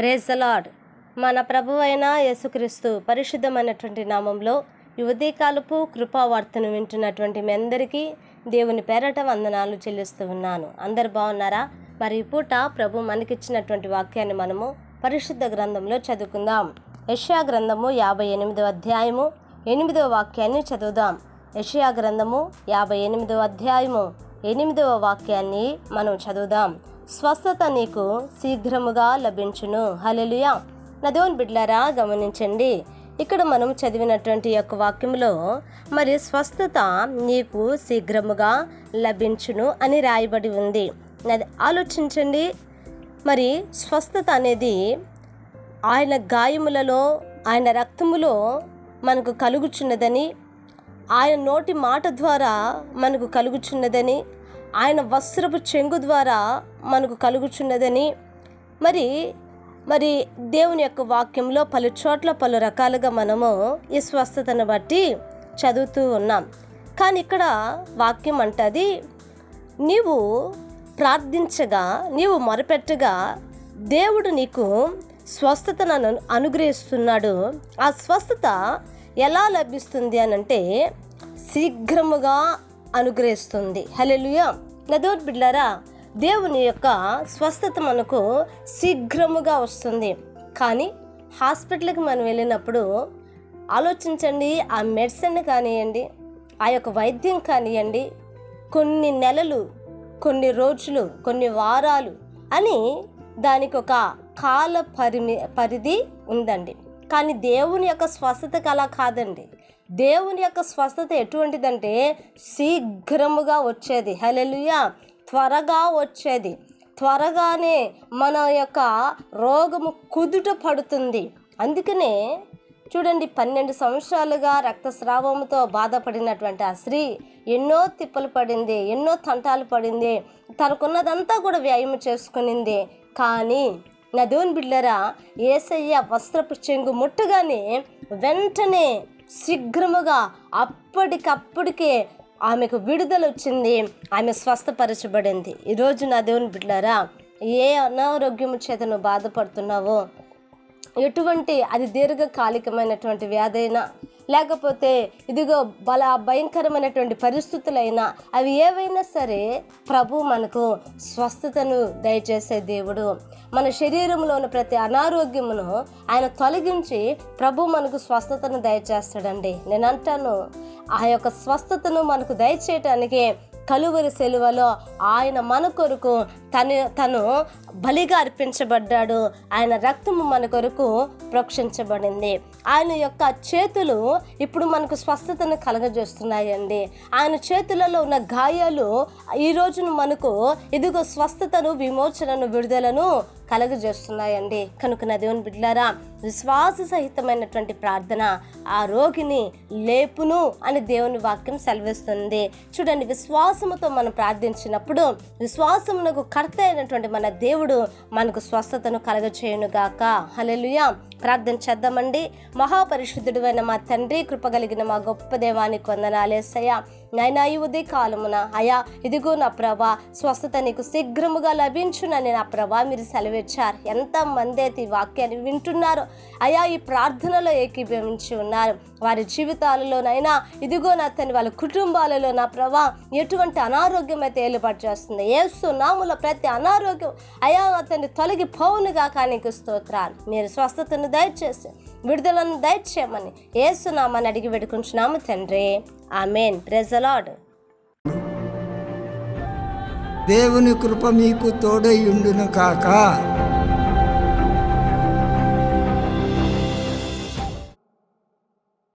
Praise lord. మన ప్రభు అయిన యేసుక్రీస్తు పరిశుద్ధమైనటువంటి నామంలో యువతీ ఉదయకాలపు కృపావార్తను వింటున్నటువంటి మీ అందరికీ దేవుని పేరట వందనాలు చెల్లిస్తూ ఉన్నాను. అందరు బాగున్నారా? మరి పూట ప్రభు మనకిచ్చినటువంటి వాక్యాన్ని మనము పరిశుద్ధ గ్రంథంలో చదువుకుందాం. యషియా గ్రంథము యాభై ఎనిమిదో అధ్యాయము ఎనిమిదవ వాక్యాన్ని చదువుదాం. యషియా గ్రంథము యాభై ఎనిమిదవ అధ్యాయము ఎనిమిదవ వాక్యాన్ని మనం చదువుదాం. స్వస్థత నీకు శీఘ్రముగా లభించును. హలలుయా నదోన్ బిడ్లారా గమనించండి. ఇక్కడ మనం చదివినటువంటి యొక్క వాక్యంలో మరి స్వస్థత నీకు శీఘ్రముగా లభించును అని రాయబడి ఉంది. అది ఆలోచించండి. మరి స్వస్థత అనేది ఆయన గాయములలో ఆయన రక్తములో మనకు కలుగుచున్నదని ఆయన నోటి మాట ద్వారా మనకు కలుగుచున్నదని ఆయన వస్త్రపు చెంగు ద్వారా మనకు కలుగుచున్నదని మరి మరి దేవుని యొక్క వాక్యంలో పలు చోట్ల పలు రకాలుగా మనము ఈ స్వస్థతను బట్టి చదువుతూ ఉన్నాం. కానీ ఇక్కడ వాక్యం అంటది నీవు ప్రార్థించగా నీవు మొరపెట్టగా దేవుడు నీకు స్వస్థతను అనుగ్రహిస్తున్నాడు. ఆ స్వస్థత ఎలా లభిస్తుంది అని అంటే శీఘ్రముగా అనుగ్రహిస్తుంది. హలెలుయా నదోర్ బిడ్లారా దేవుని యొక్క స్వస్థత మనకు శీఘ్రముగా వస్తుంది. కానీ హాస్పిటల్కి మనం వెళ్ళినప్పుడు ఆలోచించండి ఆ మెడిసిన్ కానివ్వండి ఆ యొక్క వైద్యం కానివ్వండి కొన్ని నెలలు కొన్ని రోజులు కొన్ని వారాలు అని దానికి ఒక కాల పరిమి పరిధి ఉందండి. కానీ దేవుని యొక్క స్వస్థతకు అలా కాదండి. దేవుని యొక్క స్వస్థత ఎటువంటిదంటే శీఘ్రముగా వచ్చేది. హలెలుయా త్వరగా వచ్చేది. త్వరగానే మన యొక్క రోగము కుదుట పడుతుంది. అందుకనే చూడండి పన్నెండు సంవత్సరాలుగా రక్తస్రావంతో బాధపడినటువంటి ఆ స్త్రీ ఎన్నో తిప్పలు పడింది ఎన్నో తంటాలు పడింది. తనకున్నదంతా కూడా వ్యాయామం చేసుకునింది. కానీ నా దేవుని బిడ్డరా ఏసయ్య వస్త్రపు చెంగు ముట్టగానే వెంటనే శీఘ్రముగా అప్పటికప్పటికే ఆమెకు విడుదల వచ్చింది ఆమె స్వస్థపరచబడింది. ఈరోజు నా దేవుని బిడ్డలారా ఏ అనారోగ్యము చేత నువ్వు బాధపడుతున్నావో? ఎటువంటి అది దీర్ఘకాలికమైనటువంటి వ్యాధైనా లేకపోతే ఇదిగో బల భయంకరమైనటువంటి పరిస్థితులైనా అవి ఏవైనా సరే ప్రభు మనకు స్వస్థతను దయచేసే దేవుడు. మన శరీరంలో ఉన్న ప్రతి అనారోగ్యమును ఆయన తొలగించి ప్రభు మనకు స్వస్థతను దయచేస్తాడండి. నేను అంటాను ఆ యొక్క స్వస్థతను మనకు దయచేయటానికి కలువరి సెలువలో ఆయన మన కొరకు తను తను బలిగా అర్పించబడ్డాడు. ఆయన రక్తము మన కొరకు ప్రోక్షించబడింది. ఆయన యొక్క చేతులు ఇప్పుడు మనకు స్వస్థతను కలగజేస్తున్నాయండి. ఆయన చేతులలో ఉన్న గాయాలు ఈ రోజున మనకు ఇదిగో స్వస్థతను విమోచనను విడుదలను కలగజేస్తున్నాయండి. కనుక నా దేవుని బిడ్డలారా విశ్వాస సహితమైనటువంటి ప్రార్థన ఆ రోగిని లేపును అని దేవుని వాక్యం సెలవిస్తుంది. చూడండి విశ్వాసముతో మనం ప్రార్థించినప్పుడు విశ్వాసమునకు కర్త అయినటువంటి మన దేవుడు మనకు స్వస్థతను కలగచేయునుగాక. గాక ప్రార్థన చేద్దామండి. మహాపరిశుద్ధుడు అయిన మా తండ్రి కృపగలిగిన మా గొప్ప దేవానికి వందనాలేసయ్యా నాయనా ఈ ఉదయ కాలమున అయా ఇదిగో నా ప్రభా స్వస్థత నీకు శీఘ్రముగా లభించునని నా ప్రభా మీరు సెలవిచ్చారు. ఎంతమంది అయితే ఈ వాక్యాన్ని వింటున్నారో అయా ఈ ప్రార్థనలో ఏకీభవించి ఉన్నారు. వారి జీవితాలలోనైనా ఇదిగో నా తని వాళ్ళ కుటుంబాలలో నా ప్రభా ఎటువంటి అనారోగ్యం అయితే ఏలుబాటు చేస్తుంది? ఏసు నాముల ప్రతి అనారోగ్యం అయా అతన్ని తొలగి పౌనుగా కానికి స్తోత్రాలు. మీరు స్వస్థతను దయచేసి విడుదలను దయచేయమని ఏసునామని అడిగి పెట్టుకుంటున్నాము తండ్రి. ఆమెన్. ప్రెజలాడ్ దేవుని కృప మీకు తోడై ఉండును కాక.